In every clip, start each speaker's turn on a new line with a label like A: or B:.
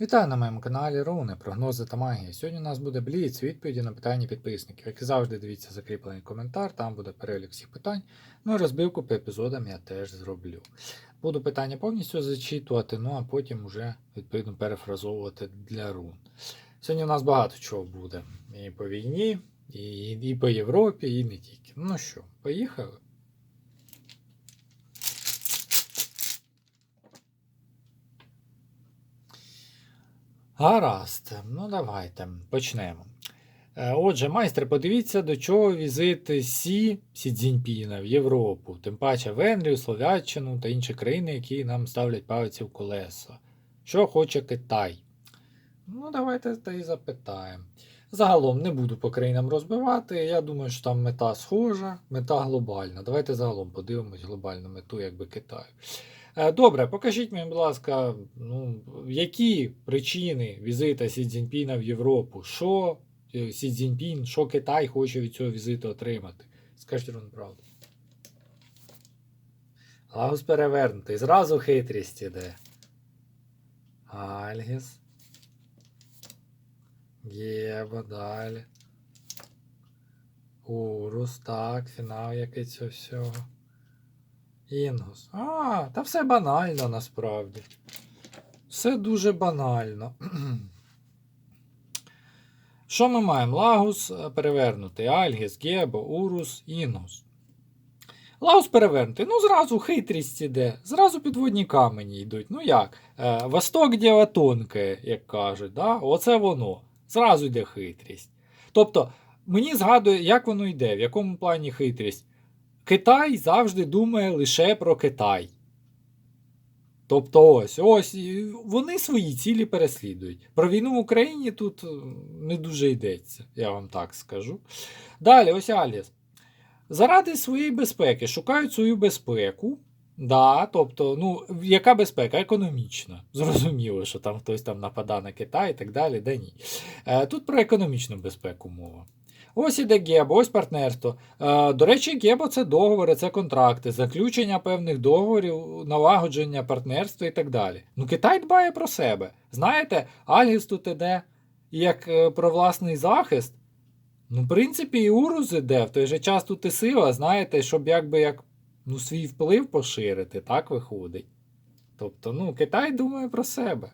A: Вітаю на моєму каналі Руни, прогнози та магія. Сьогодні у нас буде бліц, відповіді на питання підписників. Як і завжди, дивіться закріплений коментар, там буде перелік всіх питань. Ну і розбивку по епізодам я теж зроблю. Буду питання повністю зачитувати, ну а потім уже відповідно перефразовувати для рун. Сьогодні у нас багато чого буде. І по війні, і, і по Європі, і не тільки. Ну що, поїхали? Гаразд, ну давайте почнемо. Е, Отже, майстре, подивіться, до чого візит Сі Сі Цзіньпіна в Європу, тим паче Венгрію, Словаччину та інші країни, які нам ставлять палиці в колеса. Що хоче Китай? Ну, давайте та й запитаємо. Загалом не буду по країнам розбивати. Я думаю, що там мета схожа, мета глобальна. Давайте загалом подивимось глобальну мету, якби Китаю. Е, Добре, покажіть мені, будь ласка, ну, які причини візита Сі Цзіньпіна в Європу? Що е, Сі Цзіньпін, що Китай хоче від цього візиту отримати? Скажіть вам правду. Лагус перевернутий. Зразу хитрість іде. Альгіс. Єба, далі. Урус, так, фінал який цього всього. Інгус. А, та все банально насправді. Все дуже банально. Що ми маємо? Лагус е, перевернутий. Альгіс, Гебо, Урус, Інгус. Лагус перевернутий. Ну, зразу хитрість іде. Зразу підводні камені йдуть. Ну як? Е, Восток діло тонке, як кажуть. Да? Оце воно. Зразу йде хитрість. Тобто, мені згадує, як воно йде, в якому плані хитрість. Китай завжди думає лише про Китай. Тобто, ось, ось вони свої цілі переслідують. Про війну в Україні тут е, не дуже йдеться, я вам так скажу. Далі, ось Аліс. Заради своєї безпеки шукають свою безпеку. Да, тобто, ну, яка безпека? Економічна. Зрозуміло, що там хтось там нападає на Китай і так далі, да ні. Е, тут про економічну безпеку мова. Ось іде Гебо, ось партнерство. Е, до речі, Гебо це договори, це контракти, заключення певних договорів, налагодження партнерства і так далі. Ну, Китай дбає про себе. Знаєте, Альгіс тут іде як е, про власний захист. Ну, в принципі, і Урус іде, в той же час тут і сила, знаєте, щоб якби як ну, свій вплив поширити, так виходить. Тобто, ну, Китай думає про себе.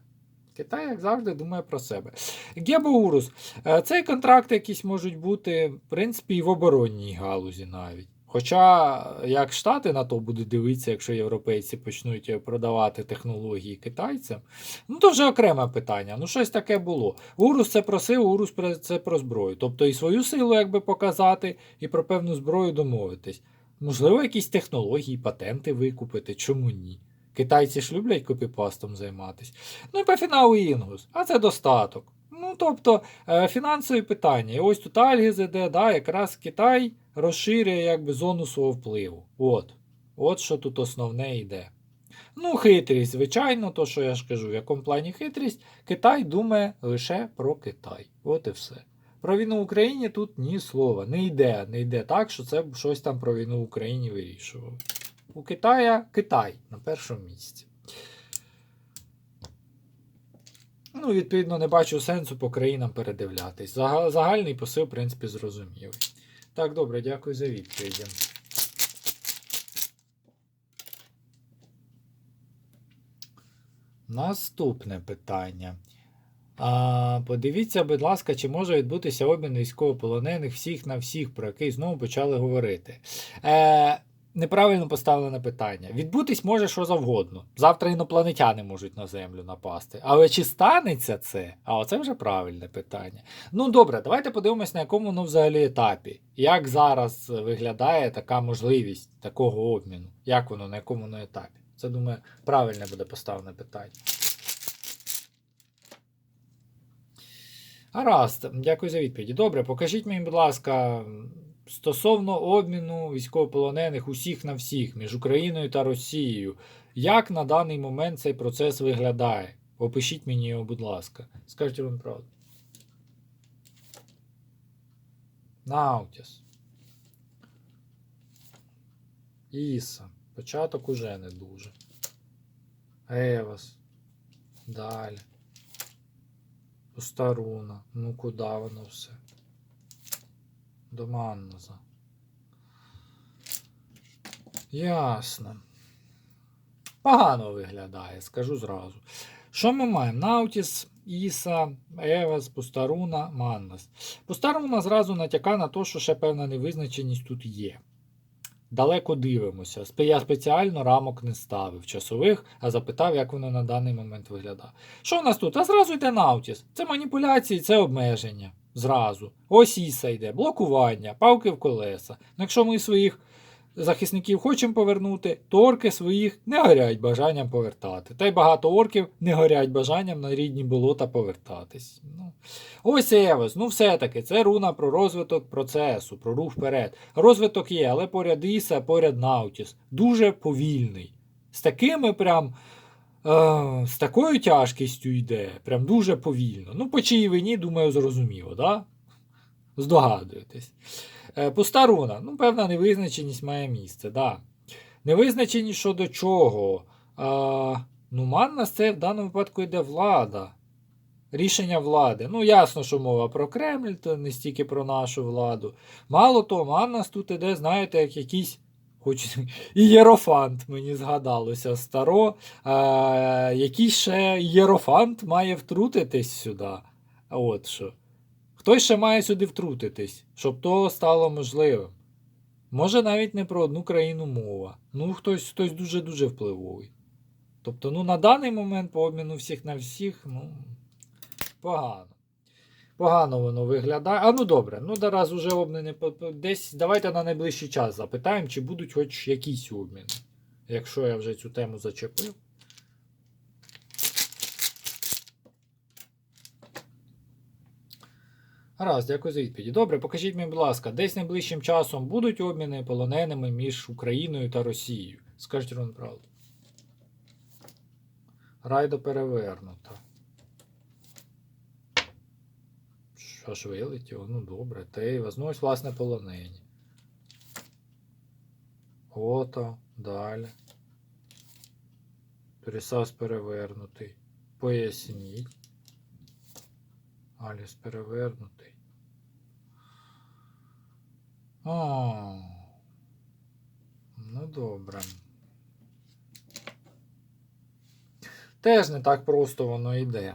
A: Китай, як завжди, думає про себе. Гебоурус. Е, Цей контракт якісь можуть бути, в принципі, і в оборонній галузі навіть. Хоча, як Штати на то будуть дивитися, якщо європейці почнуть продавати технології китайцям, ну то вже окреме питання. Ну, щось таке було. Урус це про силу, Урус це про зброю. Тобто і свою силу якби показати, і про певну зброю домовитись. Можливо, якісь технології, патенти викупити, чому ні? Китайці ж люблять копіпастом займатися. Ну і по фіналу Інгус, а це достаток. Ну, тобто, е, фінансові питання. І ось тут Альгіз іде, да, якраз Китай розширює якби зону свого впливу. От. От що тут основне йде. Ну, хитрість, звичайно, то, що я ж кажу, в якому плані хитрість, Китай думає лише про Китай. От і все. Про війну в Україні тут ні слова. Не йде, не йде так, що це щось там про війну в Україні вирішував. У Китая Китай на першому місці. Ну, відповідно, не бачу сенсу по країнам передивлятись. Загальний посил, в принципі, зрозумілий. Так, добре, дякую за відповіді. Наступне питання. А, подивіться, будь ласка, чи може відбутися обмін військовополонених всіх на всіх, про який знову почали говорити. Е, неправильно поставлене питання. Відбутись може що завгодно. Завтра інопланетяни можуть на землю напасти. Але чи станеться це? А оце вже правильне питання. Ну добре, давайте подивимось, на якому воно взагалі етапі. Як зараз виглядає така можливість такого обміну? Як воно, на якому воно етапі? Це думаю, правильне буде поставлене питання. Гаразд, дякую за відповіді. Добре, покажіть мені, будь ласка, стосовно обміну військовополонених усіх на всіх між Україною та Росією. Як на даний момент цей процес виглядає? Опишіть мені його, будь ласка. Скажіть вам правду. Наутіс. Іса. Початок уже не дуже. Евас. Далі. Пуста руна. Ну куди воно все? До Манноза. Ясно. Погано виглядає, скажу зразу. Що ми маємо? Наутіс, Іса, Евас, Пустаруна, Маннас. Пустаруна зразу натяка на те, що ще певна невизначеність тут є. Далеко дивимося. Я спеціально рамок не ставив часових, а запитав, як воно на даний момент виглядає. Що в нас тут? А зразу йде Наутіс. Це маніпуляції, це обмеження. Зразу. Ось Іса йде, блокування, павки в колеса. Ну, якщо ми своїх захисників хочемо повернути, то орки своїх не горять бажанням повертати. Та й багато орків не горять бажанням на рідні болота повертатись. Ну. Ось Евос, ну все-таки, це руна про розвиток процесу, про рух вперед. Розвиток є, але поряд Іса, поряд Наутіс. Дуже повільний. З такими прям. З такою тяжкістю йде, прям дуже повільно. Ну, по чиїй вині, думаю, зрозуміло, да? Здогадуєтесь. Е, Пуста руна. Ну, певна невизначеність має місце, да. Невизначеність щодо чого. А, ну, Маннас це в даному випадку йде влада. Рішення влади. Ну, ясно, що мова про Кремль, то не стільки про нашу владу. Мало того, Маннас тут іде, знаєте, як якийсь. Хоч і єрофант мені згадалося старо. А, який ще єрофант має втрутитись сюди. От що. Хтось ще має сюди втрутитись, щоб то стало можливим. Може навіть не про одну країну мова. Ну, хтось хтось дуже-дуже впливовий. Тобто, ну, на даний момент по обміну всіх на всіх, ну, погано. Погано воно виглядає. А ну добре, ну зараз уже обміни десь. Давайте на найближчий час запитаємо, чи будуть хоч якісь обміни. Якщо я вже цю тему зачепив. Гаразд, дякую за відповіді. Добре, покажіть мені, будь ласка, десь найближчим часом будуть обміни полоненими між Україною та Росією. Скажіть Рон правду. Райдо перевернута. Що ж вилетіло? Ну добре. Тейва. Ну ось, власне, полонені. Ото, далі. Турісас перевернутий. Поясніть. Аліс перевернутий. О. Ну добре. Теж не так просто воно йде.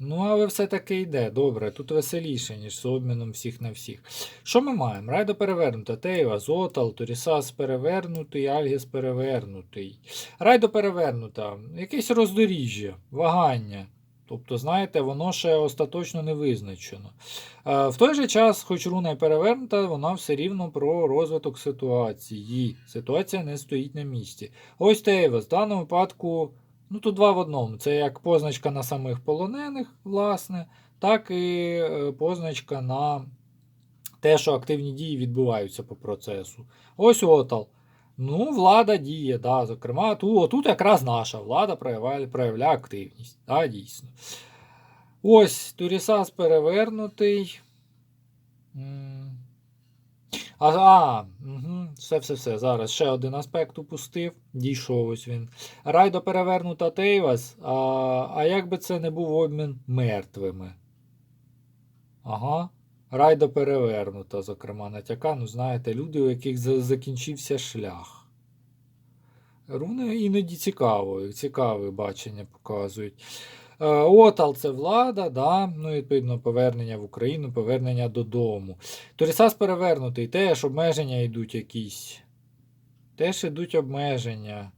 A: Ну, але все-таки йде. Добре, тут веселіше, ніж з обміном всіх на всіх. Що ми маємо? Райдо перевернута, Тейва, Зотал, Турісас перевернутий, Альгіс перевернутий. Райдо перевернута, якесь роздоріжжя, вагання. Тобто, знаєте, воно ще остаточно не визначено. Е, В той же час, хоч руна й перевернута, вона все рівно про розвиток ситуації. Ситуація не стоїть на місці. Ось Тейва, в даному випадку, ну тут два в одному. Це як позначка на самих полонених, власне, так і е, позначка на те, що активні дії відбуваються по процесу. Ось Отал. Ну, влада діє, да, зокрема, тут, тут якраз наша влада проявляє, проявляє активність. Да, дійсно. Ось Турісас перевернутий. А, а угу, все, все, все. Зараз ще один аспект упустив. Дійшов ось він. Райдо перевернута Тейвас. А, а як би це не був обмін мертвими? Ага. Райдо перевернута, зокрема, натяка. Ну, знаєте, люди, у яких закінчився шлях. Руни іноді цікаво, цікаве бачення показують. Е, Отал це влада, да? ну, відповідно, повернення в Україну, повернення додому. Турісас перевернутий, теж обмеження йдуть якісь. Теж йдуть обмеження.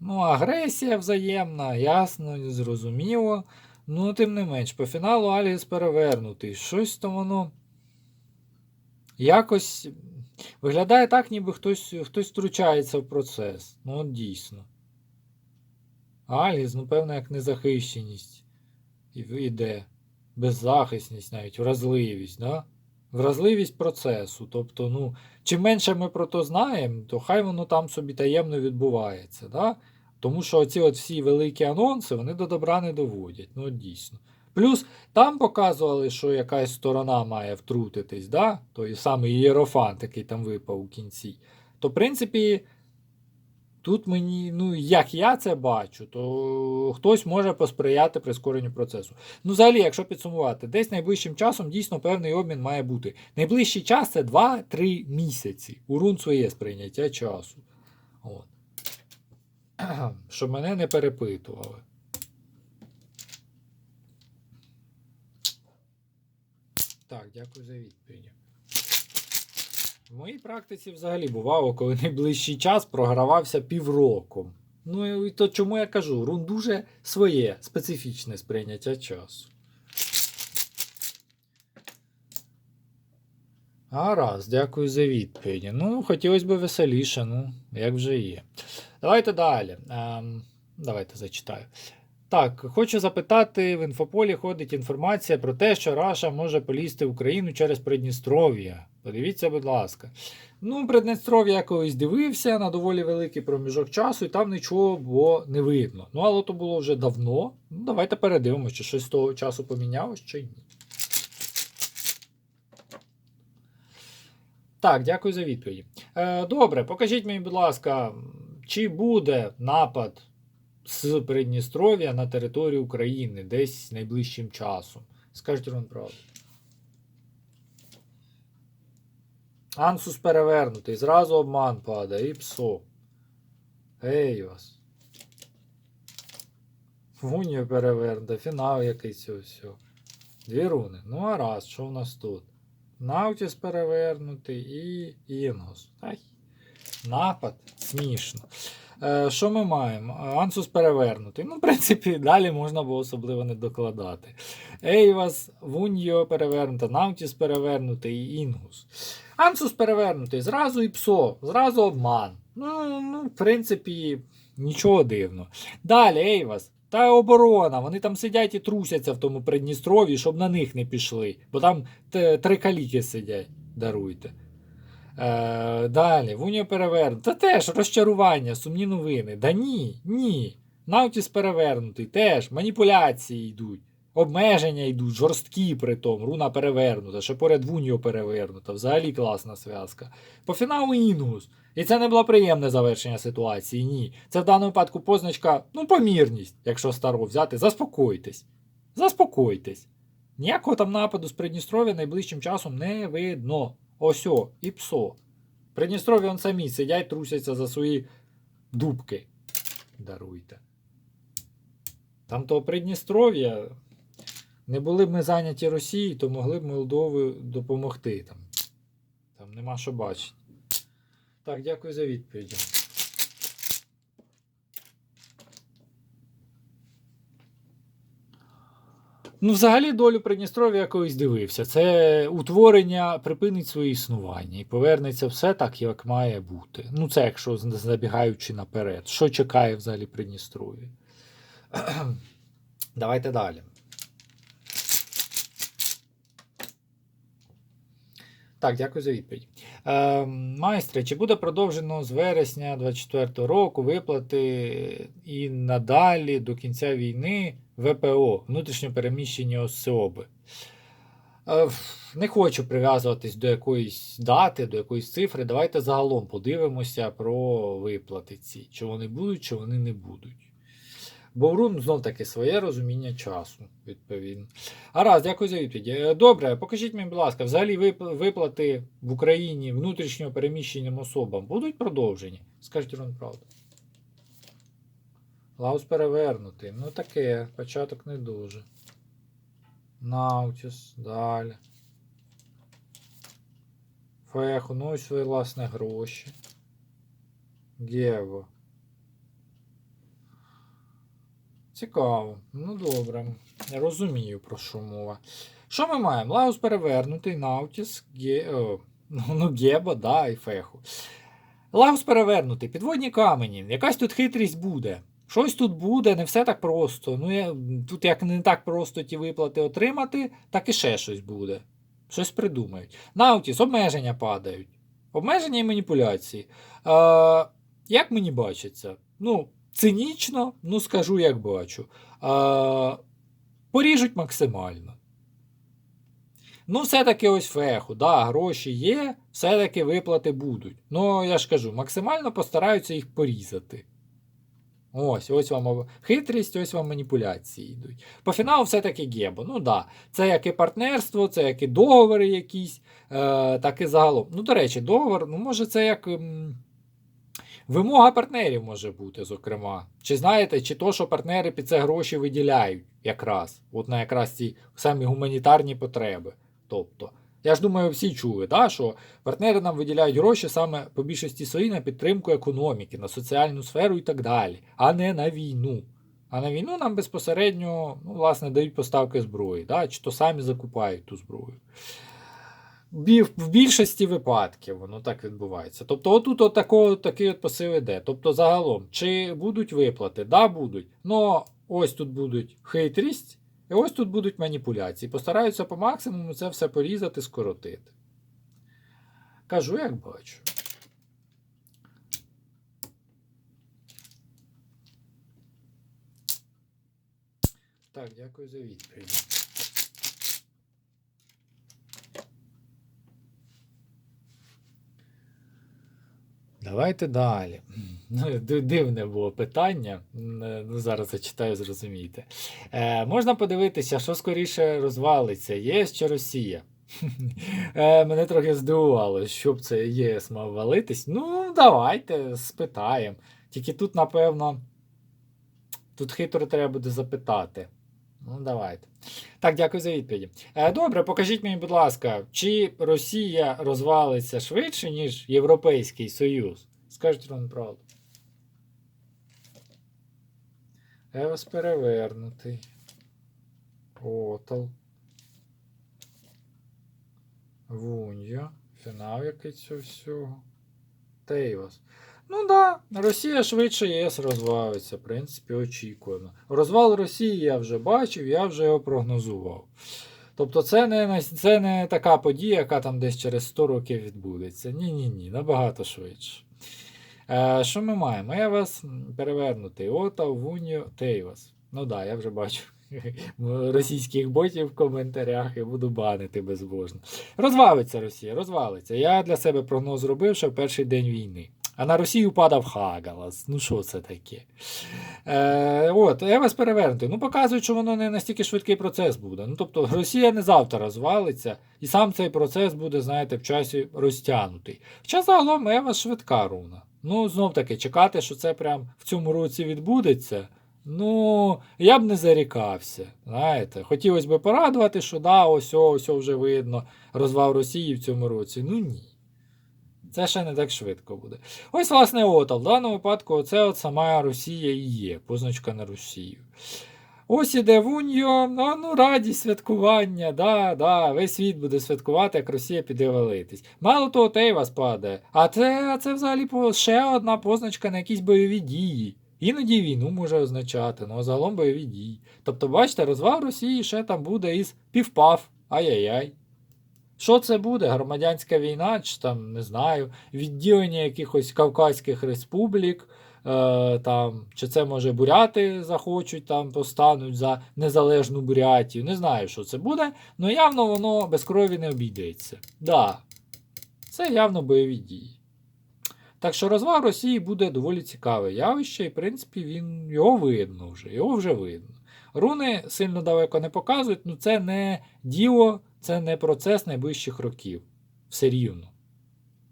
A: Ну, агресія взаємна, ясно, зрозуміло. Ну, тим не менш, по фіналу Аліс перевернутий. Щось там воно. Якось виглядає так, ніби хтось, хтось втручається в процес. Ну, от дійсно. Аліс, ну, певно, як незахищеність. Іде. Беззахисність, навіть вразливість, да? Вразливість процесу. Тобто, ну, чим менше ми про то знаємо, то хай воно там собі таємно відбувається. Да? Тому що оці от всі великі анонси вони до добра не доводять. Ну, дійсно. Плюс там показували, що якась сторона має втрутитись, да? той самий Єрофант, який там випав у кінці. То, в принципі, Тут мені, ну як я це бачу, то хтось може посприяти прискоренню процесу. Ну, взагалі, якщо підсумувати, десь найближчим часом дійсно певний обмін має бути. Найближчий час це 2-3 місяці. У своє сприйняття часу. От. Щоб мене не перепитували. Так, дякую за відповідь. В моїй практиці взагалі бувало, коли найближчий час програвався півроку. Ну і то чому я кажу, рун дуже своє специфічне сприйняття часу. Гаразд, дякую за відповіді. Ну, хотілося б веселіше, ну, як вже є. Давайте далі. Ем, давайте зачитаю. Так, хочу запитати: в інфополі ходить інформація про те, що Раша може полізти в Україну через Придністров'я. Подивіться, будь ласка. Ну, Придністров'я я колись дивився на доволі великий проміжок часу, і там нічого було не видно. Ну, але то було вже давно. Ну, давайте передивимося, чи щось з того часу помінялось, чи ні. Так, дякую за відповіді. Е, добре, покажіть мені, будь ласка, чи буде напад з Придністров'я на територію України десь найближчим часом? Скажіть вам правду. Ансус перевернутий, зразу обман падає і псо. Ей вас. Гунія перевернута, фінал якийсь ось. Дві руни. Ну а раз, що в нас тут? Наутіс перевернутий і Інгус. Ай. Напад. Смішно. Е, що ми маємо? Ансус перевернутий. Ну, в принципі, далі можна було особливо не докладати. Ейвас, Вуньо перевернута, Наутіс перевернутий і Інгус. Ансус перевернутий, зразу і псо, зразу обман. Ну, ну, в принципі, нічого дивного. Далі, Ейвас. Та оборона, вони там сидять і трусяться в тому Придністров'ї, щоб на них не пішли. Бо там три каліки сидять, даруйте. Е, далі, Вуньо перевернутий. Та теж розчарування, сумні новини. Да ні, ні. Наутіс перевернутий, теж маніпуляції йдуть. Обмеження йдуть, жорсткі при тому, руна перевернута, ще поряд Вуньо перевернута. Взагалі класна зв'язка. По фіналу Інгус. І це не було приємне завершення ситуації, ні. Це в даному випадку позначка, ну, помірність, якщо старо взяти. Заспокойтесь. Заспокойтесь. Ніякого там нападу з Придністров'я найближчим часом не видно. Осьо, і псо. Придністров'я он самі сидять, трусяться за свої дубки. Даруйте. Там того Придністров'я. Не були б ми зайняті Росією, то могли б Молдові допомогти. Там, там нема що бачити. Так, дякую за відповідь. Ну, взагалі, долю Придністров'я я колись дивився. Це утворення припинить своє існування і повернеться все так, як має бути. Ну, це якщо забігаючи наперед. Що чекає взагалі Придністров'я? Давайте далі. Так, дякую за відповідь. Е, майстре, чи буде продовжено з вересня 24 року виплати і надалі до кінця війни ВПО, внутрішньо переміщені особи? Е, не хочу прив'язуватись до якоїсь дати, до якоїсь цифри. Давайте загалом подивимося про виплати ці. Чи вони будуть, чи вони не будуть. Бо в рун знов таки своє розуміння часу, відповідно. Гаразд, дякую за відповідь. Е, Добре, покажіть мені, будь ласка, взагалі виплати в Україні внутрішньо переміщеним особам будуть продовжені? Скажіть вам правду. Лаус перевернутий. Ну таке, початок не дуже. Наутіс, далі. Феху, ну ось свої власне гроші. Гево. Цікаво. Ну добре. Я розумію, про що мова. Що ми маємо? Лаус перевернутий, Наутіс, Ге... о, ну, ну, Гебо, да, і Феху. Лаус перевернутий, підводні камені. Якась тут хитрість буде. Щось тут буде, не все так просто. Ну, я, тут як не так просто ті виплати отримати, так і ще щось буде. Щось придумають. Наутіс, обмеження падають. Обмеження і маніпуляції. Е, як мені бачиться? Ну, цинічно, ну скажу, як бачу. Е, поріжуть максимально. Ну, все-таки ось феху, да, гроші є, все-таки виплати будуть. Ну, я ж кажу, максимально постараються їх порізати. Ось, ось вам хитрість, ось вам маніпуляції йдуть. По фіналу все-таки гебо. Ну да, це як і партнерство, це як і договори якісь, е, так і загалом. Ну, до речі, договор, ну, може, це як. ем, Вимога партнерів може бути, зокрема. Чи знаєте, чи то, що партнери під це гроші виділяють якраз, от на якраз ці самі гуманітарні потреби. Тобто, я ж думаю, всі чули, да, що партнери нам виділяють гроші саме по більшості своїй на підтримку економіки, на соціальну сферу і так далі, а не на війну. А на війну нам безпосередньо ну, власне, дають поставки зброї, да, чи то самі закупають ту зброю. В більшості випадків воно так відбувається. Тобто, отут от такий от посил іде. Тобто, загалом, чи будуть виплати? Да, будуть. Но ось тут будуть хитрість, і ось тут будуть маніпуляції. Постараються по максимуму це все порізати, скоротити. Кажу, як бачу. Так, дякую за відповідь. Давайте далі. Ну, Дивне було питання. Ну, зараз зачитаю, зрозумієте. Е, можна подивитися, що скоріше розвалиться, ЄС чи Росія? Е, мене трохи здивувало, що б це ЄС мав валитись. Ну, давайте спитаємо. Тільки тут, напевно, тут хитро треба буде запитати. Ну, давайте. Так, дякую за відповіді. Е, добре, покажіть мені, будь ласка, чи Росія розвалиться швидше, ніж Європейський Союз? Скажіть вам правду. Евас перевернутий. Отал. Вуньо. Фінал який цього всього. Тейвас. Ну да, Росія швидше ЄС розвалиться, в принципі, очікуємо. Розвал Росії я вже бачив, я вже його прогнозував. Тобто це не, це не така подія, яка там десь через 100 років відбудеться. Ні-ні ні, набагато швидше. Е, що ми маємо? Я вас перевернутий. Ота, Вуньо, Тейвас. Ну да, я вже бачу російських ботів в коментарях і буду банити безбожно. Розвалиться Росія, розвалиться. Я для себе прогноз зробив ще в перший день війни. А на Росію падав Хагалас. Ну що це таке? Е, от, я вас перевернутий. Ну, показують, що воно не настільки швидкий процес буде. Ну, тобто, Росія не завтра розвалиться, і сам цей процес буде, знаєте, в часі розтягнутий. Хоча загалом Ева швидка руна. Ну, знов таки, чекати, що це прям в цьому році відбудеться. Ну, я б не зарікався. Знаєте, хотілося б порадувати, що да, ось ось вже видно розвал Росії в цьому році. Ну ні. Це ще не так швидко буде. Ось, власне, отал. В даному випадку, оце от сама Росія і є, позначка на Росію. Ось іде Вуньо, ну, ну радість святкування, да, да, весь світ буде святкувати, як Росія піде валитись. Мало того, Тейвас падає. А це, це взагалі ще одна позначка на якісь бойові дії. Іноді війну може означати, ну а загалом бойові дії. Тобто, бачите, розвал Росії ще там буде із півпав. Ай-яй-яй. Що це буде? Громадянська війна, чи там, не знаю, відділення якихось Кавказьких республік, е, там, чи це може буряти захочуть, там постануть за незалежну Бурятію. Не знаю, що це буде, але явно воно без крові не обійдеться. Да, це явно бойові дії. Так що розвал Росії буде доволі цікаве явище, і в принципі він його видно вже, його вже видно. Руни сильно далеко не показують, ну це не діло, це не процес найближчих років. Все рівно.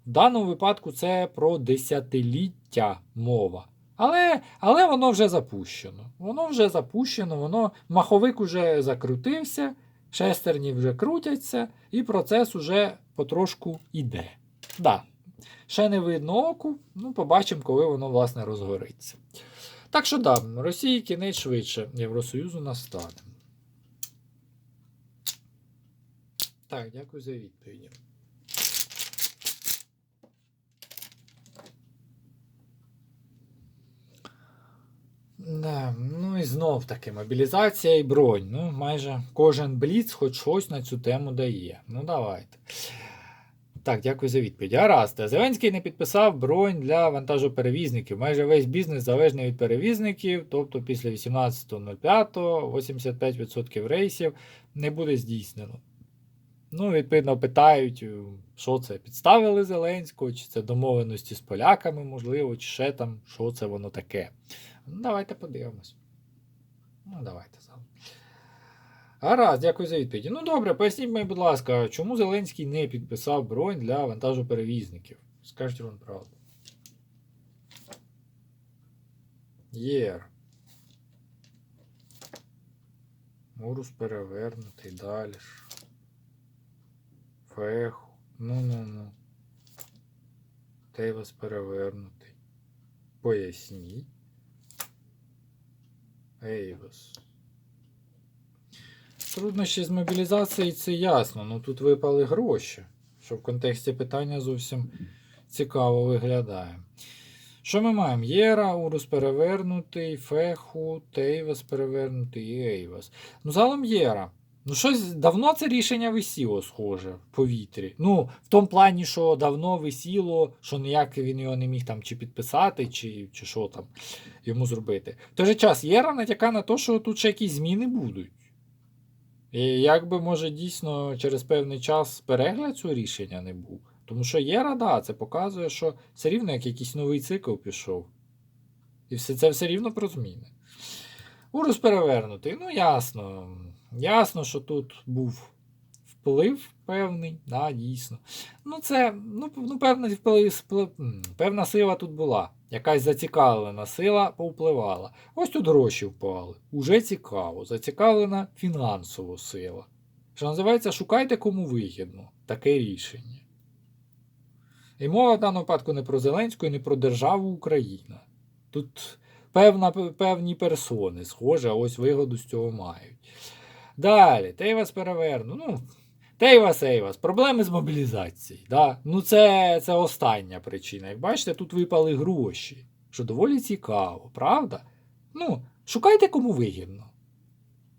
A: В даному випадку це про десятиліття мова. Але, але воно вже запущено. Воно вже запущено, воно маховик уже закрутився, шестерні вже крутяться, і процес уже потрошку іде. Да. Ще не видно оку, ну побачимо, коли воно власне розгориться. Так що да, Росії кінець швидше Євросоюзу настане. Так, дякую за відповіді. Да, ну і знов таки мобілізація і бронь. Ну, майже кожен бліц хоч щось на цю тему дає. Ну, давайте. Так, дякую за відповідь. Гаразд. Зеленський не підписав бронь для вантажоперевізників. Майже весь бізнес залежний від перевізників, тобто після 18.05 85% рейсів не буде здійснено. Ну, відповідно, питають, е, що це підставили Зеленського, чи це домовленості з поляками, можливо, чи ще там, що це воно таке. Ну, давайте подивимось. Ну, давайте зараз. Гаразд, дякую за відповіді. Ну добре, поясніть мені, будь ласка, чому Зеленський не підписав бронь для вантажоперевізників? Скажіть вам правду. Єр. Мурус перевернутий далі. ж. Феху. Ну-ну-ну. Тейвас перевернутий. Поясніть. Ейвас. Труднощі з мобілізацією це ясно. Ну тут випали гроші, що в контексті питання зовсім цікаво виглядає. Що ми маємо? Єра, Урус перевернутий, Феху, Тейвас перевернутий і Ейвас. Ну, загалом Єра. Ну, щось давно це рішення висіло, схоже, в повітрі. Ну, в тому плані, що давно висіло, що ніяк він його не міг там чи підписати, чи, чи що там йому зробити. В той же час Єра натяка на те, що тут ще якісь зміни будуть. І як би, може, дійсно через певний час перегляд цього рішення не був. Тому що Єра, да, це показує, що все рівно як якийсь новий цикл пішов. І все це все рівно про зміни. Урус перевернутий. Ну, ясно. Ясно, що тут був вплив певний, да, дійсно. Ну, це, ну, ну певний вплив, певна сила тут була. Якась зацікавлена сила повпливала. Ось тут гроші впали. Уже цікаво. Зацікавлена фінансова сила. Що називається, шукайте кому вигідно таке рішення. І мова в даному випадку не про Зеленську і не про державу Україна. Тут певна, певні персони, схоже, ось вигоду з цього мають. Далі, Тейвас переверну. Ну, Тейвас Ейвас, проблеми з мобілізацією. Да? Ну, це, це остання причина. Як бачите, тут випали гроші, що доволі цікаво, правда? Ну, шукайте кому вигідно.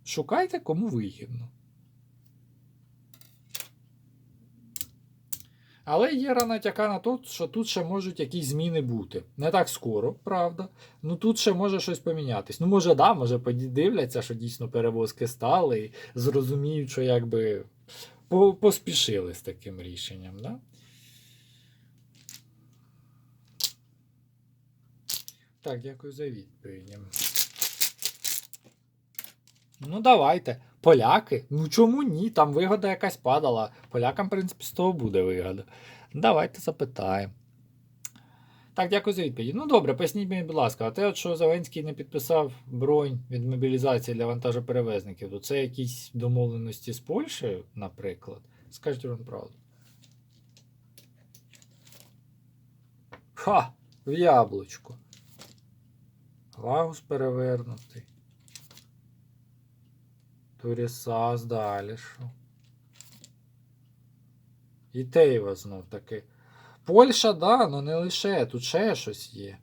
A: Шукайте кому вигідно. Але є натяка на те, що тут ще можуть якісь зміни бути. Не так скоро, правда. Ну тут ще може щось помінятись. Ну, може, да, може подивляться, що дійсно перевозки стали, і зрозуміють, що якби по- поспішили з таким рішенням. Да? Так, дякую за відповіді. Ну, давайте. Поляки? Ну чому ні? Там вигода якась падала. Полякам, в принципі, з того буде вигода. Давайте запитаємо. Так, дякую за відповідь. Ну добре, поясніть мені, будь ласка, а те, от що Зеленський не підписав бронь від мобілізації для вантажоперевезників, то це якісь домовленості з Польщею, наприклад? Скажіть вам правду. Ха! В яблучко. Лагус перевернутий. Турісас далі що. І Тейва знов таки. Польща, да, ну не лише, тут ще щось є.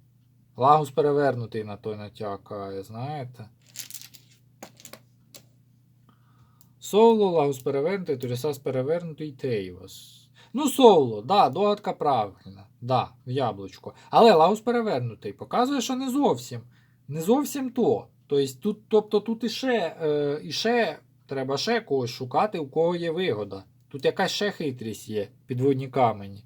A: Лагус перевернутий на той натякає, знаєте. Соло, Лагус перевернутий, Турісас перевернутий, Тейвас. Ну, соло, да, догадка правильна. Да, в яблучко. Але Лагус перевернутий. Показує, що не зовсім. Не зовсім то. Тобто тут, тобто тут іще, е, іще треба ще когось шукати, у кого є вигода. Тут якась ще хитрість є, підводні камені.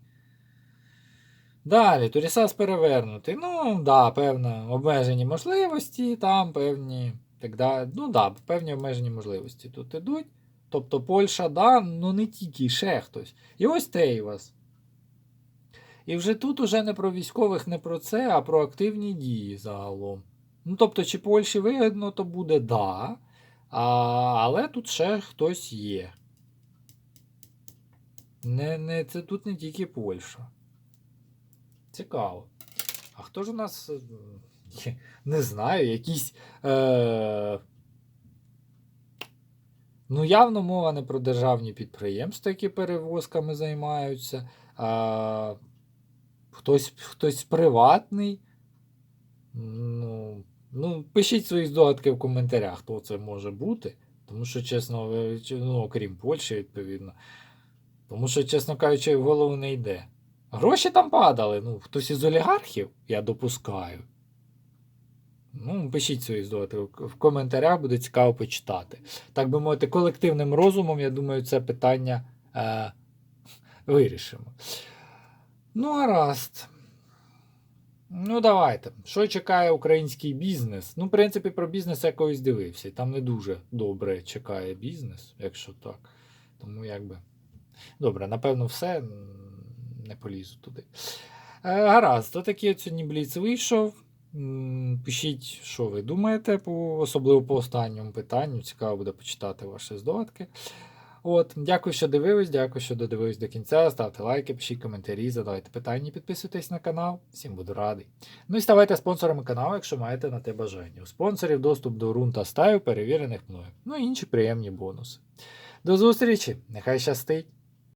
A: Далі, Турісас перевернутий. Ну, да, певно, обмежені можливості, там певні. Так да, ну да, певні обмежені можливості тут ідуть. Тобто Польща, да, ну не тільки ще хтось. І ось Тейвас. І вже тут уже не про військових, не про це, а про активні дії загалом. Ну, тобто, чи Польщі вигідно, то буде да. А, але тут ще хтось є. Не, не, це тут не тільки Польща. Цікаво. А хто ж у нас. е. Не знаю, якісь. Е... Ну, явно мова не про державні підприємства, які перевозками займаються. А... Хтось, хтось приватний. Ну, ну, пишіть свої здогадки в коментарях, хто це може бути. Тому що, чесно, ви- ну, окрім Польщі, відповідно. Тому що, чесно кажучи, в голову не йде. Гроші там падали. Ну, хтось із олігархів, я допускаю. Ну, пишіть свої здогадки в в коментарях, буде цікаво почитати. Так би мовити, колективним розумом, я думаю, це питання е, вирішимо. Ну, гаразд. Ну, давайте. Що чекає український бізнес? Ну, в принципі, про бізнес я колись дивився. і Там не дуже добре чекає бізнес, якщо так. Тому якби. Добре, напевно, все. Не полізу туди. Е, гаразд, то такий от сьогодні бліц вийшов. Пишіть, що ви думаєте, по, особливо по останньому питанню. Цікаво буде почитати ваші здогадки. От, дякую, що дивились, дякую, що додивились до кінця. Ставте лайки, пишіть коментарі, задавайте питання, підписуйтесь на канал. Всім буду радий. Ну і ставайте спонсорами каналу, якщо маєте на те бажання. У спонсорів доступ до рун та стаю, перевірених мною. Ну і інші приємні бонуси. До зустрічі! Нехай щастить!